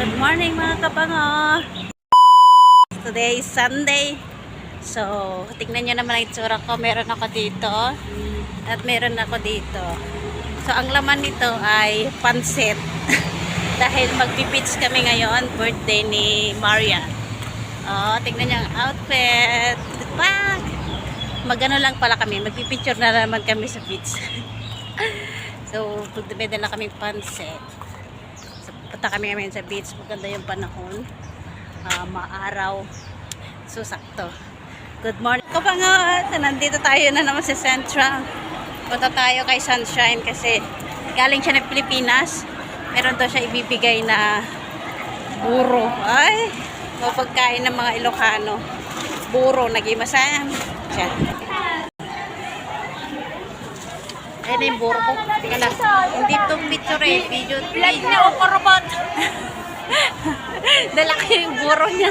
Good morning mga kapango! Today is Sunday. So, tingnan nyo naman ang itsura ko. Meron ako dito. At meron ako dito. So, ang laman nito ay pansit. Dahil magpipits kami ngayon. Birthday ni Maria. Oh, tingnan nyo ang outfit. Bag! Magano lang pala kami. Magpipicture na naman kami sa beach. so, may dala kaming pansit. Punta kami ngayon sa beach. Maganda yung panahon. Ah, maaraw. So, sakto. Good morning. Kapangat! Nandito tayo na naman sa Central. Punta tayo kay Sunshine kasi galing siya ng Pilipinas. Meron daw siya ibibigay na buro. Ay! Mapagkain ng mga Ilocano. Buro, nagimasan. Siya. Na yung buro ko. Teka lang. Hindi to picture eh. Video. Vlog na ako korobot. Dala ko yung buro niya.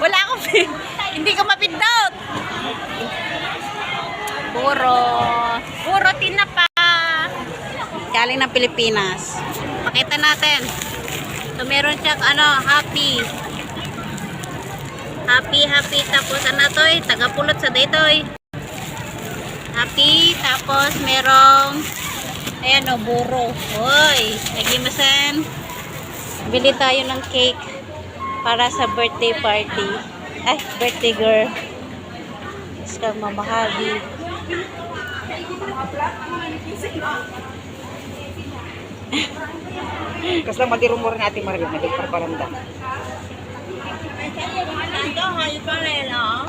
Wala akong Hindi ko mapindot. Buro. Buro tinapa. Galing ng Pilipinas. Pakita natin. So, meron siyang ano, happy. Happy, happy. Tapos ano to eh, tagapulot sa daytoy. Happy. Tapos merong ayan o, buro. Hoy, nagimasan. Bili tayo ng cake para sa birthday party. Ay, birthday girl. Tapos kang mamahagi. Kasi lang madirumor natin marami, nagparparanda.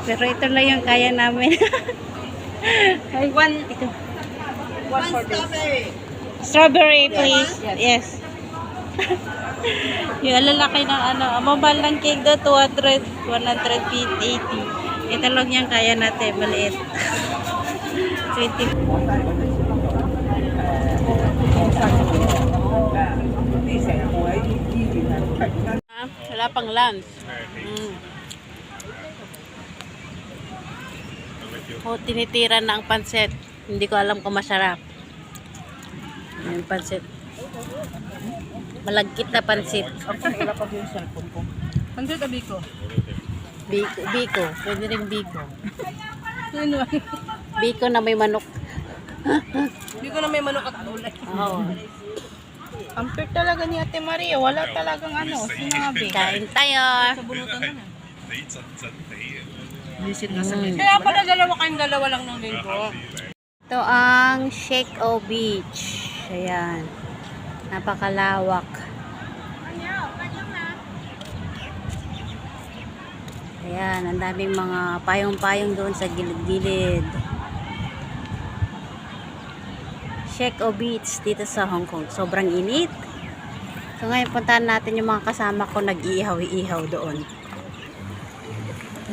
Pero ito lang yung kaya namin. Ay, One, ito. one for this. Strawberry, please. Yes. yung lalaki ng ano, mabal ng cake daw, 200, 180. Ito lang yung kaya natin, maliit. 20. Ah, Wala pang lunch. Mm. O, tinitira na ang pansit. Hindi ko alam kung masarap. Yung pansit. Malagkit na pansit. Wala pa yung cellphone ko. Ano tabi ko? Biko, biko. Pwede rin biko. Ano? Biko na may manok. Hindi ko na may manok at gulay. Oo. Ampir talaga ni Ate Maria. Wala talagang ano, sinabi. Kain tayo. Bunutan na na. Visit na Mm. Kaya pala dalawa kayong dalawa lang ng linggo. Ito ang Shake O Beach. Ayan. Napakalawak. Ayan, ang daming mga payong-payong doon sa gilid-gilid. Shake O Beach dito sa Hong Kong. Sobrang init. So ngayon puntahan natin yung mga kasama ko nag-iihaw-ihaw doon.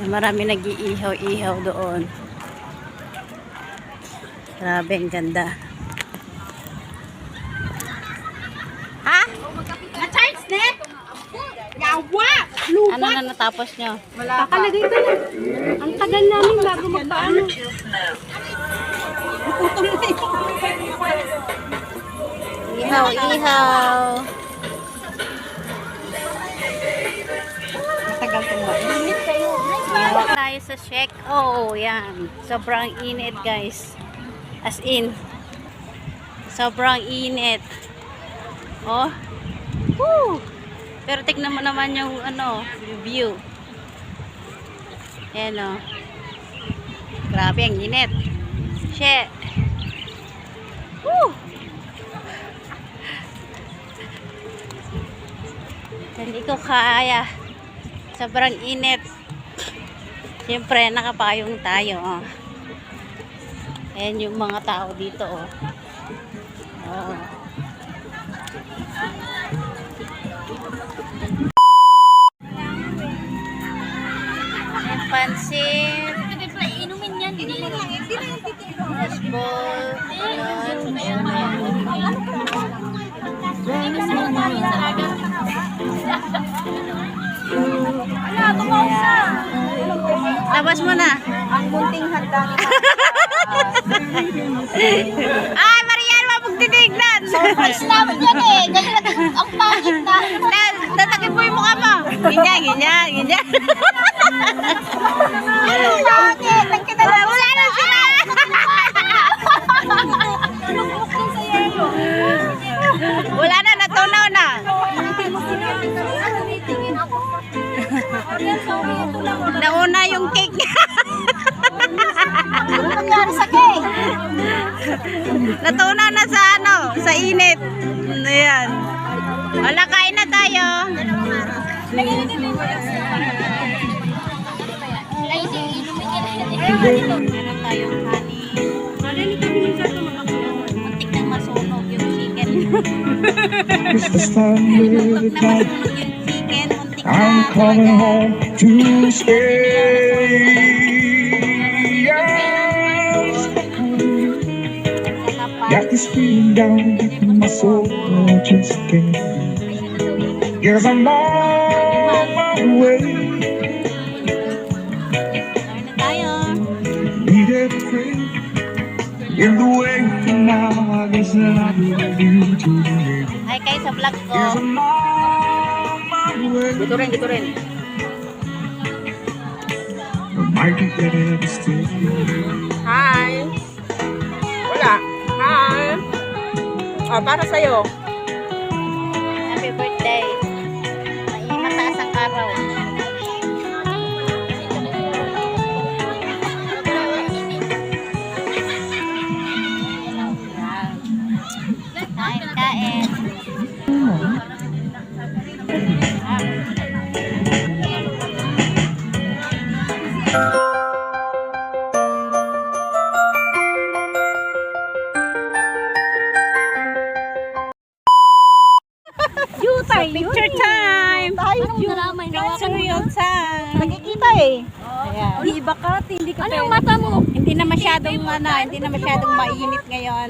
Marami nag-iihaw-ihaw doon. Grabe, ang ganda. Ha? Na-charge net? Yawa! Ano na natapos nyo? Kakalagay ko na. Ang tagal namin bago magpaano. Ihaw, ihaw. Sa check. Oh, yan. Sobrang init, guys. As in. Sobrang init. Oh. Woo! Pero tignan mo naman yung ano, yung view. Ayan oh. Grabe ang init. Shit. Woo! Hindi ko kaya. Sobrang init. Siyempre, nakapayong tayo. Oh. Ayan yung mga tao dito. Oh. Oh. Ay, Marian, wag mong titignan. Surprise namin yan eh. Ganyan ang pangit na. Tatakip mo yung mukha mo. Ganyan, ganyan, ganyan. Ano bakit? Nagkita Wala na sila. Wala na, natunaw na. Nauna yung cake. Nangyari sa cake? Natunaw na sa ano, sa init. Ayan. Wala, kain na tayo. Meron tayong honey. Muntik nang masunog yung chicken. Muntik na masunog yung chicken. Muntik na I'm coming home to stay. This feeling down deep in my soul, I just can't. Yes, I'm on my way. Needed a friend in the way now. I guess that I need you today. Hi sa vlog ko. Yes, I'm on my way. Dito rin, dito rin. Might be better to stay. Hi. Oh, para sa'yo. Picture time! Anong nalaman? Picture yung time! Nagkikita eh. Ayan. Di iba ka, hindi ka Ano yung mata mo? Hindi na masyadong ano, hindi na masyadong mainit ngayon.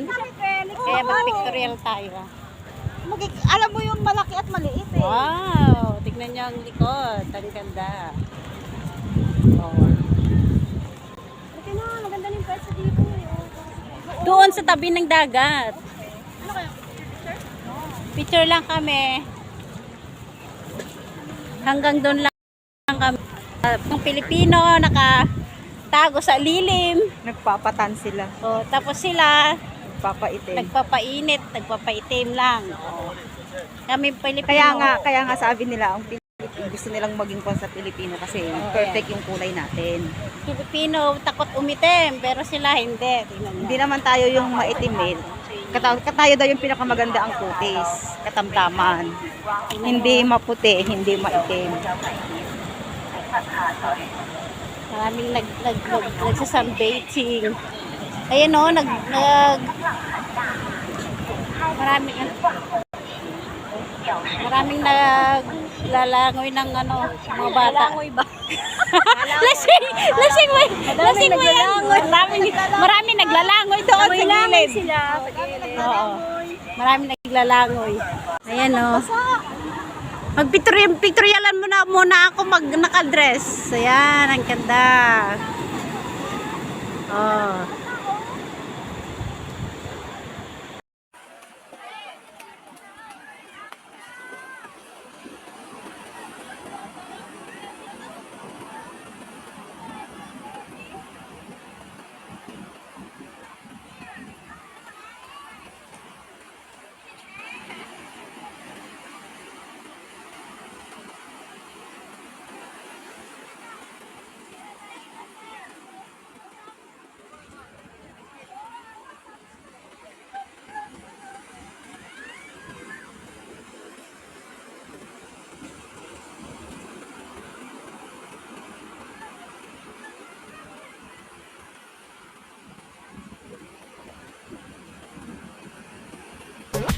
Kaya mag-pictorial tayo. Magik- alam mo yung malaki at maliit eh. Wow! Tignan niyo ang likod. Ang ganda. Oh. Okay na, maganda yung pwesto dito. Doon sa tabi ng dagat. Picture lang kami. Hanggang doon lang kami. Uh, Ang Pilipino nakatago sa lilim. Nagpapatan sila. Oh, tapos sila Nagpapaitim. nagpapainit, nagpapaitim lang. Oh. Kami Pilipino. Kaya nga, kaya nga sabi nila, ang Pilipino, gusto nilang maging pan sa Pilipino kasi Oo, perfect yung kulay natin. Pilipino takot umitim, pero sila hindi. Hindi naman tayo yung maitim eh. Kata- Katayo daw yung pinakamaganda ang kutis, katamtaman. Hindi maputi, hindi maitim. Maraming nag, nag, nag, nagsasunbathing. Ayan o, nag, nag, maraming, maraming naglalangoy ng ano, mga bata. Langoy ba? lasing, lasing mo, lasing yan. Maraming, maraming naglalangoy doon sa gilid. sila sa. Oo. Maraming naglalangoy. Ayan o. Magpictorialan mo na muna ako mag nakadress. Ayan, ang ganda. Oh.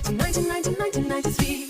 from 1999 to 93.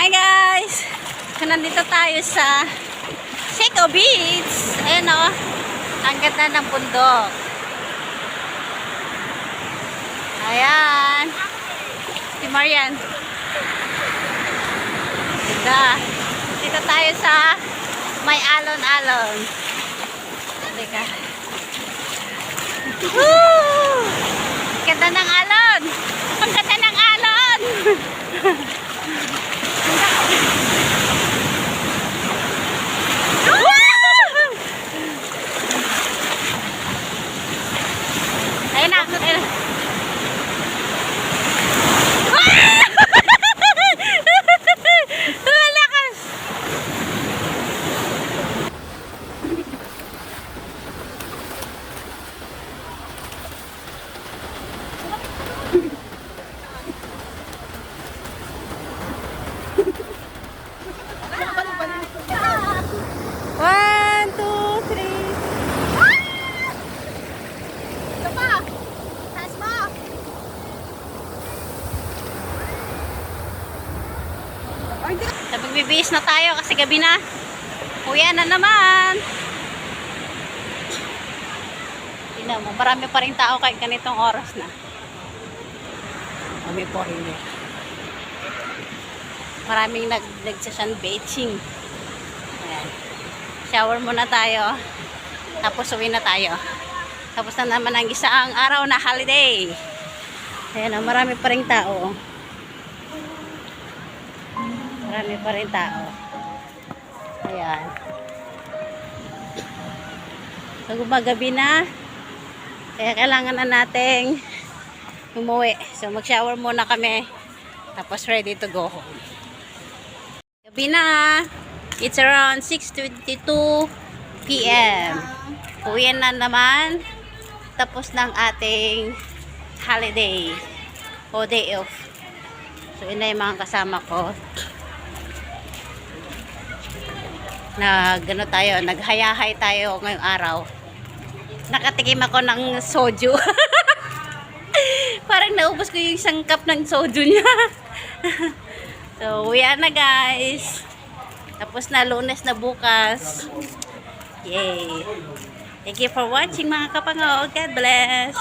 Hi guys! Nandito tayo sa Seco Beach. Ayan o. Ang ganda ng bundok. Ayan. Si Marian. Ganda. Dito tayo sa may alon-alon. Halika. Woo! Ganda ng alon! Ang ganda ng alon! Thank you. Na tayo kasi gabi na. Uya na naman. Tingnan mo, marami pa rin tao kahit ganitong oras na. Kami po rin eh. Maraming nag nagsasunbathing. Ayan. Shower muna tayo. Tapos uwi na tayo. Tapos na naman ang isang araw na holiday. Ayan, oh, marami pa rin tao. Marami pa rin tao. Ayan. So, na. Kaya kailangan na nating umuwi. So, mag-shower muna kami. Tapos, ready to go home. Gabi na. It's around 6.22 p.m. Uwi na naman. Tapos ng ating holiday o day off. So, yun na yung mga kasama ko. Na gano tayo, naghayahay tayo ngayong araw. Nakatikim ako ng soju. Parang naubos ko yung isang cup ng soju niya. so, uya na guys. Tapos na lunes na bukas. Yay! Thank you for watching mga kapangaw. God bless!